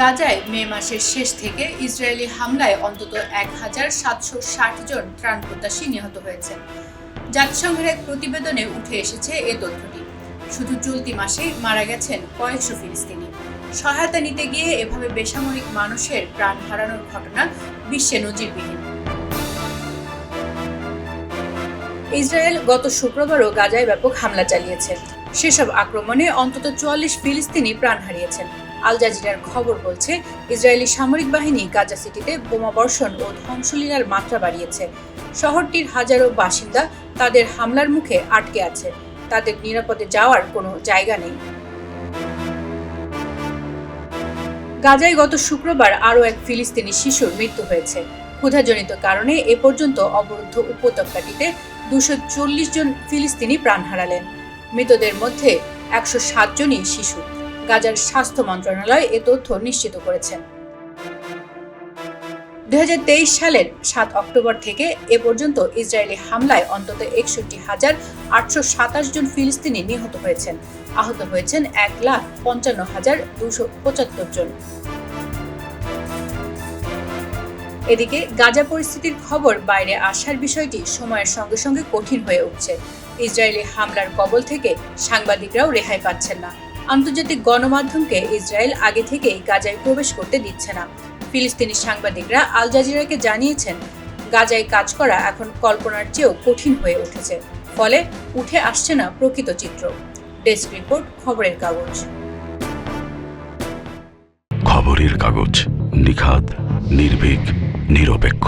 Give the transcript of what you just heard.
গাজায় মে মাসের শেষ থেকে ইসরায়েলি হামলায় অন্তত এক হাজার সাতশো ষাট জন ত্রাণ প্রত্যাশী নিহত হয়েছেন জাতিসংঘের এক প্রতিবেদনে উঠে এসেছে এ তথ্যটি। শুধু চলতি মাসেই মারা গেছেন কয়েকশো ফিলিস্তিনি। সহায়তা নিতে গিয়ে এভাবে বেসামরিক মানুষের প্রাণ হারানোর ঘটনা বিশ্বে নজিরবিহীন। ইসরায়েল গত শুক্রবারও গাজায় ব্যাপক হামলা চালিয়েছে। সেসব আক্রমণে অন্তত চুয়াল্লিশ ফিলিস্তিনি প্রাণ হারিয়েছেন। আল জাজিরার খবর বলছে, ইসরায়েলি সামরিক বাহিনী গাজা সিটিতে বোমাবর্ষণ ও ধ্বংসলীলার মাত্রা বাড়িয়েছে। শহরটির হাজারো বাসিন্দা তাদের হামলার মুখে আটকে আছে। তাদের নিরাপদে যাওয়ার কোনো জায়গা নেই। গাজায় গত শুক্রবার আরও এক ফিলিস্তিনি শিশুর মৃত্যু হয়েছে। ক্ষুধাজনিত কারণে এ পর্যন্ত অবরুদ্ধ উপত্যকাটিতে দুশো চল্লিশ জন ফিলিস্তিনি প্রাণ হারালেন। মৃতদের মধ্যে একশো সাত জনই শিশু। গাজার স্বাস্থ্য মন্ত্রণালয় এ তথ্য নিশ্চিত করেছেন দুই হাজার তেইশ সালের সাত অক্টোবর থেকে এ পর্যন্ত ইসরায়েলি হামলায় অন্তত একষট্টি হাজার আটশো সাতাশ জন ফিলিস্তিনি নিহত হয়েছেন। আহত হয়েছেন এক লাখ পঞ্চান্ন হাজার দুশো পঁচাত্তর জন। এদিকে গাজা পরিস্থিতির খবর বাইরে আসার বিষয়টি সময়ের সঙ্গে সঙ্গে কঠিন হয়ে উঠছে। ইসরায়েলি হামলার কবল থেকে সাংবাদিকরাও রেহাই পাচ্ছেন না। আন্তর্জাতিক গণমাধ্যমকে ইসরায়েল আগে থেকেই গাজায় প্রবেশ করতে দিচ্ছে না। ফিলিস্তিনি সাংবাদিকরা আল জাজিরাকে জানিয়েছেন, গাজায় কাজ করা এখন কল্পনার চেয়েও কঠিন হয়ে উঠেছে, ফলে উঠে আসছে না প্রকৃত চিত্র। ডেস্ক রিপোর্ট, খবরের কাগজ। খবরের কাগজ নিখাত নির্ভীক, নিরপেক্ষ।